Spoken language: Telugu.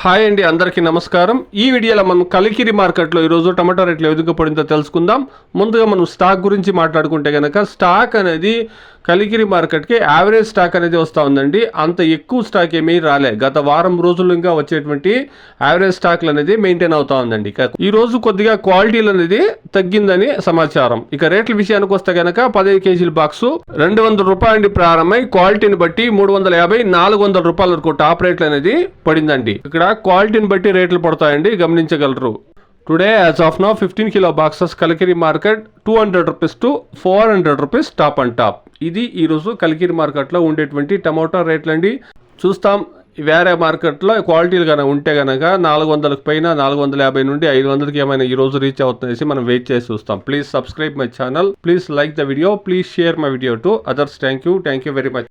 హాయ్ అండి అందరికీ నమస్కారం. ఈ వీడియోలో మనం కలికిరి మార్కెట్లో ఈరోజు టమాటో రేట్లు ఎదుగుపడిందో తెలుసుకుందాం. ముందుగా మనం స్టాక్ గురించి మాట్లాడుకుంటే కనుక స్టాక్ అనేది కలికిరి మార్కెట్కి యావరేజ్ స్టాక్ అనేది వస్తూ ఉందండి. అంత ఎక్కువ స్టాక్ ఏమీ రాలే. గత వారం రోజులు ఇంకా వచ్చేటువంటి యావరేజ్ స్టాక్లు అనేది మెయింటైన్ అవుతా ఉందండి. ఇక ఈ రోజు కొద్దిగా క్వాలిటీలు అనేది తగ్గిందని సమాచారం. ఇక రేట్ల విషయానికి వస్తే కనుక పదిహేను కేజీల బాక్స్ రెండు వందల రూపాయలు ప్రారంభమై క్వాలిటీని బట్టి మూడు వందల యాభై నాలుగు వందల రూపాయల వరకు టాప్ రేట్లు అనేది పడిందండి. ఇక్కడ క్వాలిటీని బట్టి రేట్లు పడతాయండి. గమనించగలరు. Today as of now fifteen kilo boxes Kalikiri market two hundred rupees to four hundred rupees top and top ఇది ఈరోజు కలికిరి మార్కెట్లో ఉండేటువంటి టమోటా రేట్లండి చూస్తాం వేరే మార్కెట్లో క్వాలిటీలు కనుక ఉంటే కనుక నాలుగు వందలకు పైన నాలుగు వందల యాభై నుండి ఐదు వందలకి ఏమైనా ఈ రోజు రీచ్ అవుతుందనేసి మనం వెయిట్ చేసి చూస్తాం. Please subscribe my channel please like the video please share my video to others thank you thank you very much